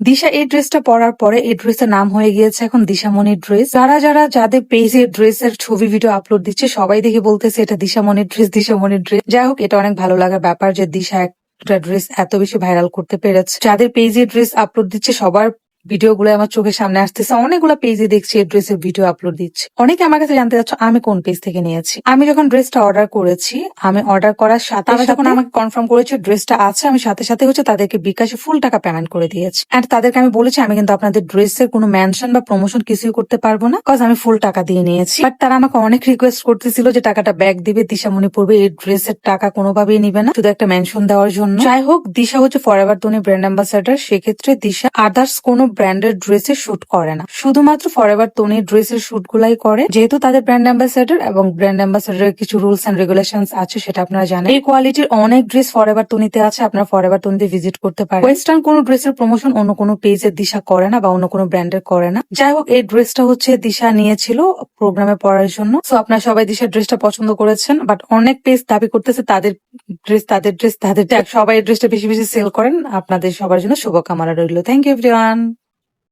দিশা এই ড্রেসটা পরার পরে এই ড্রেসের নাম হয়ে গিয়েছে এখন দিশামণির ড্রেস যারা যারা যাদের পেজে ড্রেসের ছবি ভিডিও আপলোড দিচ্ছে, সবাই দেখে বলতেছে এটা দিশামণির ড্রেস দিশামণির ড্রেস যাই হোক, এটা অনেক ভালো লাগার ব্যাপার যে দিশা একটা ড্রেস এত বেশি ভাইরাল করতে পেরেছে। যাদের পেজে ড্রেস আপলোড দিচ্ছে, সবার ভিডিও গুলো আমার চোখের সামনে আসতেছে। অনেকগুলো পেজে দেখছি এই ড্রেসের ভিডিও আপলোড দিচ্ছে। অনেকে আমার কাছে জানতে চাচ্ছ আমি কোন পেজ থেকে নিয়েছি? আমি যখন ড্রেসটা অর্ডার করেছি আমি অর্ডার করার সাথে যখন আমাকে কনফার্ম করেছি ড্রেসটা আছে আমি সাথে সাথে হচ্ছে তাদেরকে বিকাশে ফুল টাকা পেমেন্ট করে দিয়েছি। এন্ড তাদেরকে আমি বলেছি আমি কিন্তু আপনাদের ড্রেসের কোনো মেনশন বা প্রমোশন কিছুই করতে পারব না কজ আমি ফুল টাকা দিয়ে নিয়েছি। বাট তারা আমাকে অনেক রিকোয়েস্ট করতেছিল যে টাকাটা ব্যাক দিবে। দিশা মনে পড়বে এই ড্রেসের টাকা কোনোভাবেই নিবে না শুধু একটা মেনশন দেওয়ার জন্য। যাই হোক দিশা হচ্ছে ফরএভার তনি ব্র্যান্ড অ্যাম্বাসাডার সেক্ষেত্রে দিশা আদার্স কোনো ব্র্যান্ডের ড্রেসের শুট করে না। শুধুমাত্র ফরএভার তনি ড্রেসের শুট গুলাই করে, যেহেতু তাদের ব্র্যান্ড অ্যাম্বাসাডার এবং ব্র্যান্ড অ্যাম্বাসাডারের কিছু রুলস এন্ড রেগুলেশন আছে, সেটা আপনারা জানেন। এই কোয়ালিটির অনেক ড্রেস ফরএভার তনিতে আছে, আপনারা ফরএভার তনিতে ভিজিট করতে পারেন। ওয়েস্টার্ন কোনো ড্রেসের প্রমোশন অন্য কোনো পেজের দিশা করে না বা অন্য কোনো ব্র্যান্ডের করে না। যাই হোক, এই ড্রেসটা হচ্ছে দিশা নিয়েছিল প্রোগ্রামে পড়ার জন্য। তো আপনারা সবাই দিশার ড্রেসটা পছন্দ করেছেন বাট অনেক পেজ দাবি করতেছে তাদের ড্রেস তাদের ড্রেস তাদের। সবাই ড্রেসটা বেশি বেশি সেল করেন। আপনাদের সবার জন্য শুভকামনা রইল। Thank you everyone